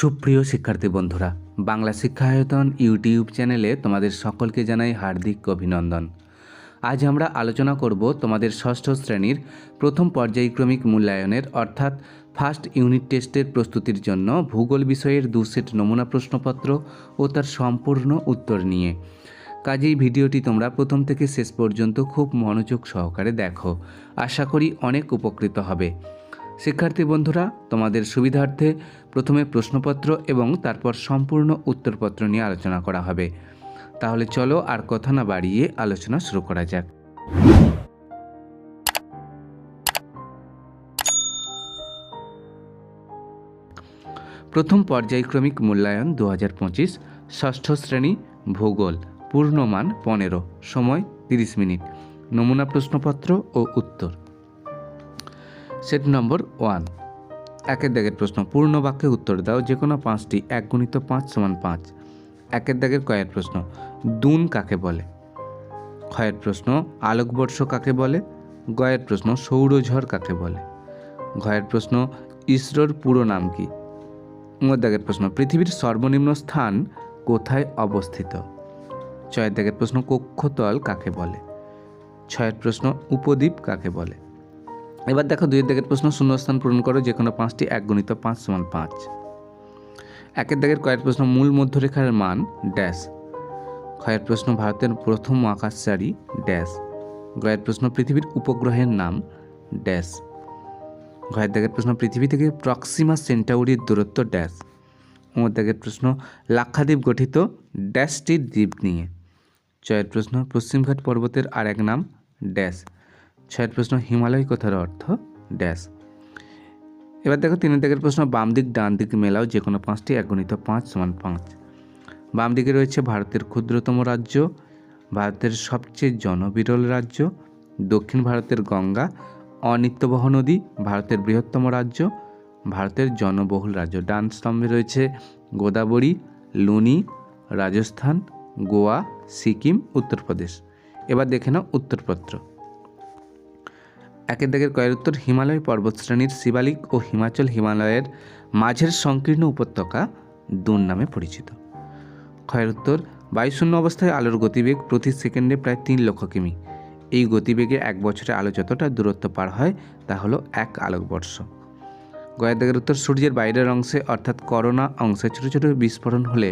সুপ্রিয় শিক্ষার্থী বন্ধুরা, বাংলা শিক্ষায়তন ইউটিউব চ্যানেলে তোমাদের সকলকে জানাই হার্দিক অভিনন্দন। আজ আমরা আলোচনা করব তোমাদের ষষ্ঠ শ্রেণির প্রথম পর্যায়ক্রমিক মূল্যায়নের অর্থাৎ ফার্স্ট ইউনিট টেস্টের প্রস্তুতির জন্য ভূগোল বিষয়ের দু সেট নমুনা প্রশ্নপত্র ও তার সম্পূর্ণ উত্তর নিয়ে। কাজেই ভিডিওটি তোমরা প্রথম থেকে শেষ পর্যন্ত খুব মনোযোগ সহকারে দেখো। আশা করি অনেক উপকৃত হবে। শিক্ষার্থী বন্ধুরা, তোমাদের সুবিধার্থে প্রথমে প্রশ্নপত্র এবং তারপর সম্পূর্ণ উত্তরপত্র নিয়ে আলোচনা করা হবে। তাহলে চলো আর কথা না বাড়িয়ে আলোচনা শুরু করা যাক। প্রথম পর্যায়ক্রমিক মূল্যায়ন দু হাজার পঁচিশ, ষষ্ঠ শ্রেণি, ভূগোল, পূর্ণমান পনেরো, সময় তিরিশ মিনিট। নমুনা প্রশ্নপত্র ও উত্তর। Set number one. একের দাগের প্রশ্ন, পূর্ণ বাক্যে উত্তর দাও যে কোনো পাঁচটি, এক গুণিত পাঁচ সমান পাঁচ। একের দাগের কয়ের প্রশ্ন, দুন কাকে বলে? ক্ষয়ের প্রশ্ন, আলোকবর্ষ কাকে বলে? গয়ের প্রশ্ন, সৌরঝড় কাকে বলে? ঘয়ের প্রশ্ন, ইসরোর পুরো নাম কি? দাগের প্রশ্ন, পৃথিবীর সর্বনিম্ন স্থান কোথায় অবস্থিত? ছয়ের দাগের প্রশ্ন, কক্ষতল কাকে বলে? ছয়ের প্রশ্ন, উপদ্বীপ কাকে বলে? এবার দেখো দুইয়ের দাগের প্রশ্ন শূন্যস্থান পূরণ করো যে কোনো পাঁচটি এক গণিত পাঁচ সমান পাঁচ। একের দাগের কয়েক প্রশ্ন মূল মধ্যরেখার মান ড্যাশ। ক্ষয়ের প্রশ্ন ভারতের প্রথম আকাশচারী ড্যাশ। গয়ের প্রশ্ন পৃথিবীর উপগ্রহের নাম ড্যাশ। ঘয়ের দাগের প্রশ্ন পৃথিবী থেকে প্রক্সিমা সেন্টাউরির দূরত্ব ড্যাশ। উমর দাগের প্রশ্ন লাক্ষাদ্বীপ গঠিত ড্যাশটির দ্বীপ নিয়ে। জয়ের প্রশ্ন পশ্চিমঘাট পর্বতের আর এক নাম ড্যাশ। ছয়ের প্রশ্ন হিমালয় কথার অর্থ ড্যাশ। এবার দেখো তিন দিকের প্রশ্ন, বাম দিক, ডান দিক মেলাও যে কোনো পাঁচটি, এক গণিত পাঁচ সমান পাঁচ। বাম দিকে রয়েছে ভারতের ক্ষুদ্রতম রাজ্য, ভারতের সবচেয়ে জনবিরল রাজ্য, দক্ষিণ ভারতের গঙ্গা, অনিত্যবহ নদী, ভারতের বৃহত্তম রাজ্য, ভারতের জনবহুল রাজ্য। ডান স্তম্ভে রয়েছে গোদাবরী, লুনি, রাজস্থান, গোয়া, সিকিম, উত্তরপ্রদেশ। এবার দেখে নাও উত্তরপত্র। একের দাগের কয়ের উত্তর হিমালয় পর্বতশ্রেণীর শিবালিক ও হিমাচল হিমালয়ের মাঝের সংকীর্ণ উপত্যকা দুন নামে পরিচিত। ক্ষয়ের উত্তর বায়ুশূন্য অবস্থায় আলোর গতিবেগ প্রতি সেকেন্ডে প্রায় তিন লক্ষ কিমি। এই গতিবেগে এক বছরে আলো যতটা দূরত্ব পার হয়, তা হলো এক আলোকবর্ষ। গয়ের দাগের উত্তর সূর্যের বাইরের অংশে, অর্থাৎ করোনা অংশে ছোটো ছোটো বিস্ফোরণ হলে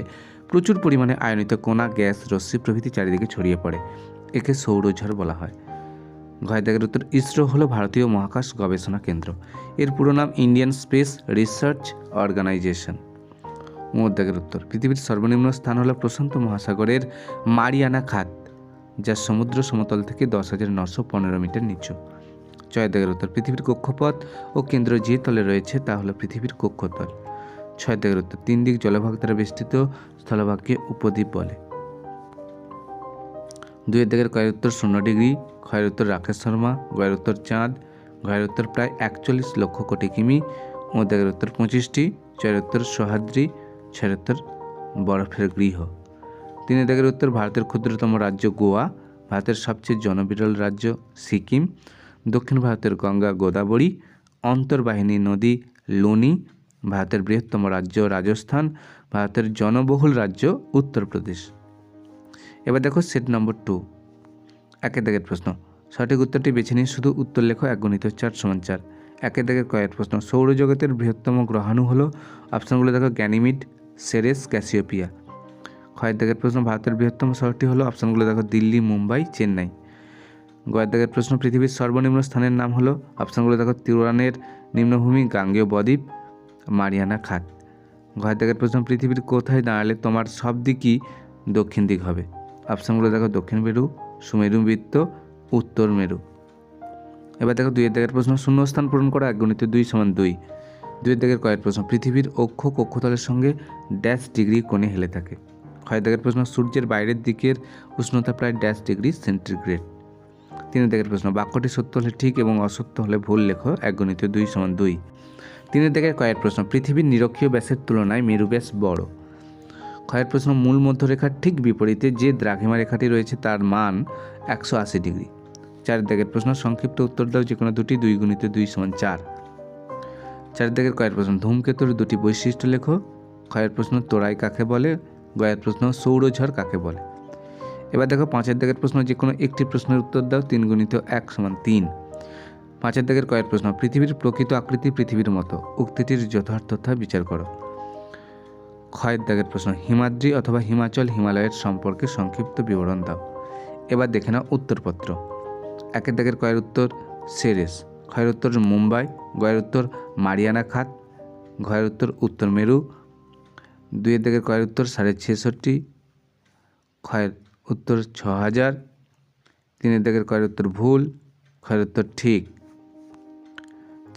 প্রচুর পরিমাণে আয়নিত কোনা, গ্যাস, রশ্মি প্রভৃতি চারিদিকে ছড়িয়ে পড়ে। একে সৌরঝড় বলা হয়। ঘয়দাগের উত্তর ইসরো হলো ভারতীয় মহাকাশ গবেষণা কেন্দ্র। এর পুরো নাম ইন্ডিয়ান স্পেস রিসার্চ অর্গানাইজেশন মধ্যাগের উত্তর পৃথিবীর সর্বনিম্ন স্থান হলো প্রশান্ত মহাসাগরের মারিয়ানা খাত, যা সমুদ্র সমতল থেকে দশ হাজার নশো পনেরো মিটার নিচু। ছয়দাগের উত্তর পৃথিবীর কক্ষপথ ও কেন্দ্র যে তলে রয়েছে তা হলো পৃথিবীর কক্ষতল। ছয়দাগের উত্তর তিন দিক জলভাগ দ্বারা বেষ্টিত স্থলভাগকে উপদ্বীপ বলে। দুইয়ের দিকের কয়ের উত্তর শূন্য ডিগ্রি ক্ষয়ের উত্তর রাকেশ শর্মা গয়ের উত্তর চাঁদ, ঘয়ের উত্তর প্রায় একচল্লিশ লক্ষ কোটি কিমি মধ্যের উত্তর পঁচিশটি, ছয়ের উত্তর সহাদ্রি ছয়ের উত্তর বরফের গৃহ। তিনের দিকের উত্তর ভারতের ক্ষুদ্রতম রাজ্য গোয়া, ভারতের সবচেয়ে জনবিরল রাজ্য সিকিম, দক্ষিণ ভারতের গঙ্গা গোদাবরী, অন্তর্বাহিনী নদী লুনি, ভারতের বৃহত্তম রাজ্য রাজস্থান, ভারতের জনবহুল রাজ্য উত্তরপ্রদেশ। এবার দেখো সেট নম্বর টু একের দাগের প্রশ্ন। সঠিক উত্তরটি বেছে নিয়ে শুধু উত্তর লেখো, এক গণিত চার সমান চার। একের দাগের কয়েক প্রশ্ন, সৌরজগতের বৃহত্তম গ্রহাণু হলো, অপশনগুলো দেখো, গ্যানিমিড, সেরেস, ক্যাসিওপিয়া। ক্ষয়ের দাগের প্রশ্ন, ভারতের বৃহত্তম শহরটি হলো, অপশনগুলো দেখো, দিল্লি, মুম্বাই, চেন্নাই। গয়ের দাগের প্রশ্ন, পৃথিবীর সর্বনিম্ন স্থানের নাম হলো, অপশনগুলো দেখো তিরানের নিম্নভূমি, গাঙ্গেয় বদ্বীপ, মারিয়ানা খাত ঘয়ের দাগের প্রশ্ন, পৃথিবীর কোথায় দাঁড়ালে তোমার সব দিকই দক্ষিণ দিক হবে? অপশানগুলো দেখো, দক্ষিণ মেরু সুমেরু বৃত্ত, উত্তর মেরু। এবার দেখো দুইয়ের দাগের প্রশ্ন, শূন্যস্থান পূরণ করা এক গণিত দুই সমান দুই। দুইয়ের দাগের কয়েক প্রশ্ন, পৃথিবীর অক্ষ কক্ষতলের সঙ্গে ড্যাশ ডিগ্রি কোণে হেলে থাকে। ক্ষয় দাগের প্রশ্ন, সূর্যের বাইরের দিকের উষ্ণতা প্রায় ড্যাশ ডিগ্রি সেন্টিগ্রেড তিন দাগের প্রশ্ন, বাক্যটি সত্য হলে ঠিক এবং অসত্য হলে ভুল লেখো, এক গণিত দুই সমান দুই। তিনের দাগের কয়েক প্রশ্ন, পৃথিবীর নিরক্ষীয় ব্যাসের তুলনায় মেরু ব্যাস বড়। ক্ষয়ের প্রশ্ন মূল মধ্যরেখার ঠিক বিপরীতে যে দ্রাঘিমা রেখাটি রয়েছে তার মান একশো আশি ডিগ্রি। চার দাগের প্রশ্ন সংক্ষিপ্ত উত্তর দাও, যে কোনো দুটি দুই গুণিত দুই সমান চার। চার দাগের কয়ের প্রশ্ন ধূমকেতুর দুটি বৈশিষ্ট্য লেখো। ক্ষয়ের প্রশ্ন তোরাই কাকে বলে? গয়ের প্রশ্ন সৌরঝড় কাকে বলে? এবার দেখো পাঁচের দাগের প্রশ্ন, যে কোনো একটি প্রশ্নের উত্তর দাও, তিন গুণিত এক সমান তিন। পাঁচের দাগের কয়ের প্রশ্ন, পৃথিবীর প্রকৃত আকৃতি পৃথিবীর মতো। উক্তিটির যথার্থতা বিচার করো। ক্ষয়ের দাগের প্রশ্ন, হিমাদ্রি অথবা হিমাচল হিমালয়ের সম্পর্কে সংক্ষিপ্ত বিবরণ দাও। এবার দেখে নাও উত্তরপত্র। একের দাগের কয়ের উত্তর সেরেস ক্ষয়ের উত্তর মুম্বাই, গয়ের উত্তর মারিয়ানা খাত, ঘয়ের উত্তর উত্তর মেরু, দুইয়ের দাগের কয়ের উত্তর সাড়ে ছেষট্টি, ক্ষয়ের উত্তর ছ হাজার, তিনের দাগের কয়ের উত্তর ভুল, ক্ষয়ের উত্তর ঠিক।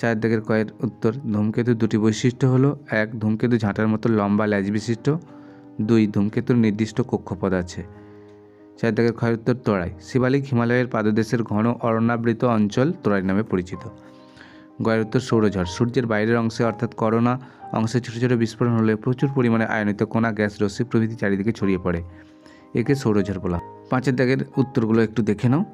চার কয়ের উত্তর। ধূমকেতুর দুটি বৈশিষ্ট্য হলো, এক, ধূমকেতু ঝাঁটার মতো লম্বা ল্যাজ বিশিষ্ট। দুই, ধূমকেতুর নির্দিষ্ট কক্ষপথ আছে। চার দাগের ক্ষয়ের উত্তর তোড়াই। শিবালিক হিমালয়ের পাদদেশের ঘন অরণ্যাবৃত অঞ্চল তোড়াই নামে পরিচিত। গয়ের উত্তর সৌরঝড়। সূর্যের বাইরের অংশে, অর্থাৎ করোনা অংশে ছোটো ছোটো বিস্ফোরণ হলে প্রচুর পরিমাণে আয়নিত কণা গ্যাস রশ্মি প্রভৃতি চারিদিকে ছড়িয়ে পড়ে। একে সৌরঝড় বলা পাঁচের দাগের উত্তরগুলো একটু দেখে নাও।